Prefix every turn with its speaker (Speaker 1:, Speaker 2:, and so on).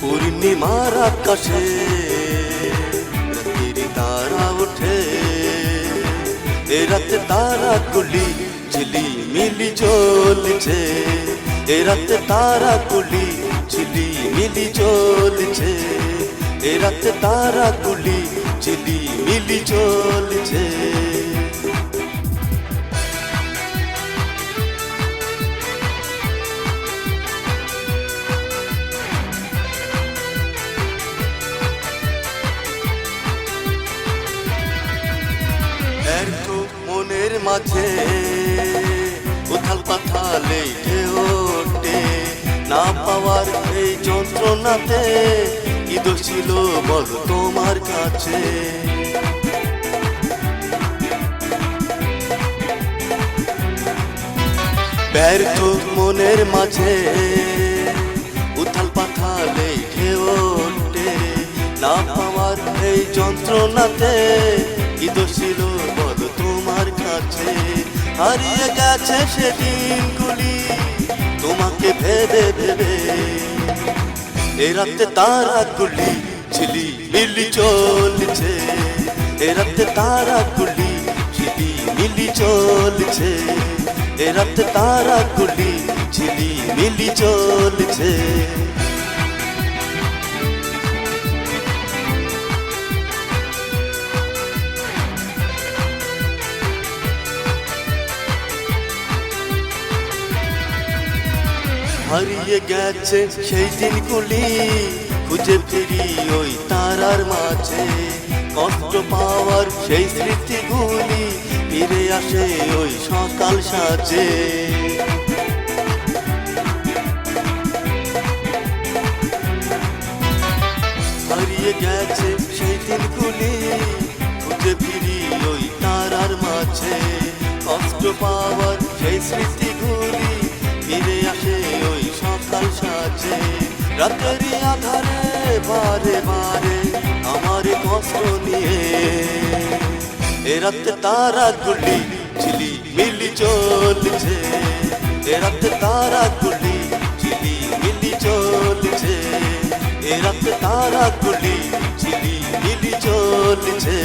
Speaker 1: পূর্ণিমার আকাশে রাতের তারা ওঠে। এ রাতে তারা গুলি ঝিলি মিলি জ্বলছে। এ রাতে তারা গুলি ঝিলি মিলি জ্বলছে। এ রাতে তারা গুলি ঝিলি মিলি জ্বলছে। মনের মাঝে। উথাল পাথালে ওঠে, না পাওয়ার এই যন্ত্রণাতে কি দোষ ছিল বল তোমার কাছে? ব্যর্থ মনের মাঝে, উথাল পাথালে ওঠে, না পাওয়ার এই যন্ত্রণাতে কি দোষ ছিল বল তোমার কাছে। হারিয়ে গেছে সেদিনগুলি তোমাকে ভেবে ভেবে। এ রাতে তারা গুলি ঝিলি মিলি চলছে। এ রাতে তারা গুলি ঝিলি মিলি চলছে। এ রাতে তারা গুলি ঝিলি মিলি চলছে। হারিয়ে গেছে সেই দিনগুলি, খুঁজে ফিরি ওই তারার মাঝে। কষ্ট পাওয়ার সেই স্মৃতিগুলি, ফিরে আসে ওই সকাল সাজে হারিয়ে গেছে সেই দিনগুলি, খুঁজে ফিরি ওই তারার মাঝে। কষ্ট পাওয়ার সেই স্মৃতিগুলি ফিরে আসে ওই সকাল সাজে। রাতেরই আধারে বারে বারে আমার কষ্ট নিয়ে। এ রাতে তারা গুলি ঝিলি মিলি চলছে। এ রাতে তারা গুলি ঝিলি মিলি চলছে। এ রাতে তারা গুলি ঝিলি মিলি চলছে।